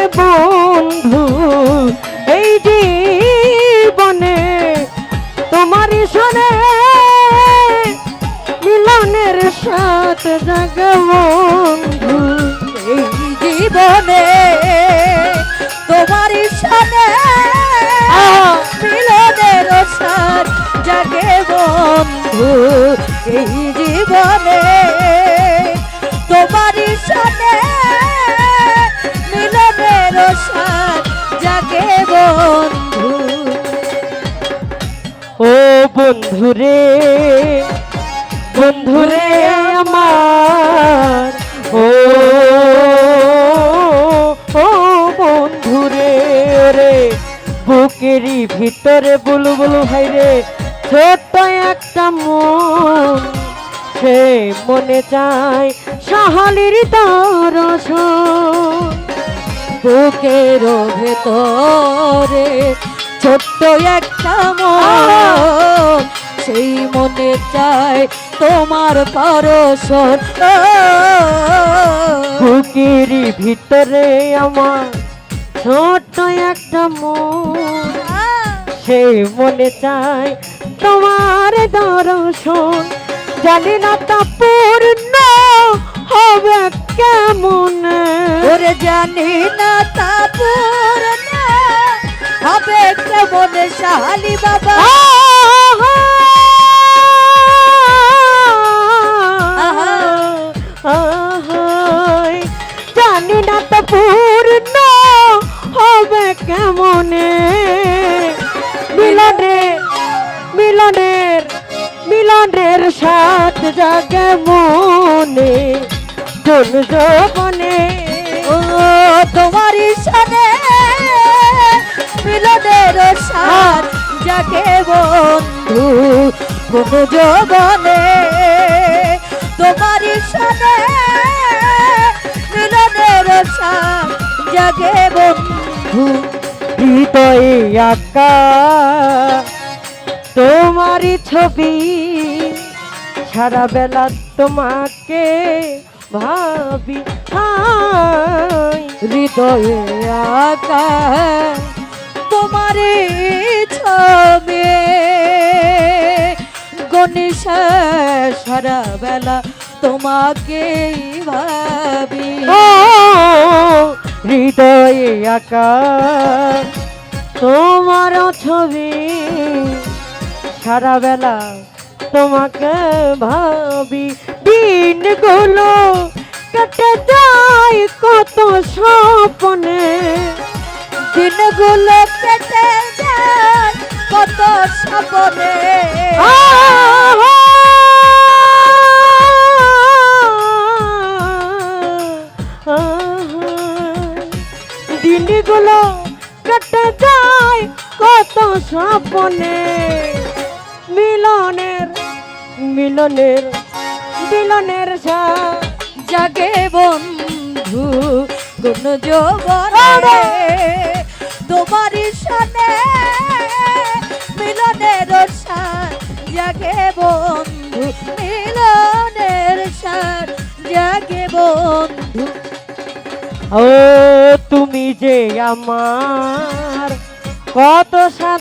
সাথ বন্ধু, এই জীবনে তোমারই শোনে মিলনের সাথ জাগে বন্ধু, এই জীবনে তোমার সাথে আহ! মিলনের সার জাগে বন্ধু, এই জীবনে তোমার সাথে বন্ধুরে বন্ধুরে আমার, ও ও বন্ধুরে রে বুকেরই ভিতরে বুলু বুলু ভাই রে, ছোট্ট একটা মন, সে মনে চায় সাহালির দর্শন বুকের ভেতরে ছোট্ট একটা মন সেই মনে চায় তোমার পরশন বুকেরই ভিতরে আমার ছোট একটা মন। সেই মনে চায় তোমার দর্শন। জানি না তা পূর্ণ হবে কেমন। ওরে জানি না তা পূর্ণ হবে কেমন শালি বাবা। কেমনে মিলনে, মিলনের মিলনের সাথ জাগে মনে। কোন যৌবনে, ও তোমার সাথে মিলনের সার জাগে বন্ধু, কোন জগনে তোমার সাথে মিলনের সার জাগে বন্ধু। হৃদয়ে আঁকা। তোমারই ছবি সারা বেলা তোমাকে ভাবি হৃদয়ে আকা। তোমার ছবি গণেশ সারা বেলা তোমাকে ভাবি। হৃদয়ে আঁকা তোমার ছবি সারা বেলা তোমাকে ভাবি। দিনগুলো কেটে যায় কত স্বপ্নে। দিনগুলো কেটে যায় কত স্বপ্নে। কেটে যায় কত স্বপ্নে। মিলনের মিলনের মিলনের সা জাগে বন্ধু কোন তোমার সাথে মিলনের সার জাগে বন্ধু মিলনের সার জাগে বন্ধু। ও তুমি যে আমার কত সা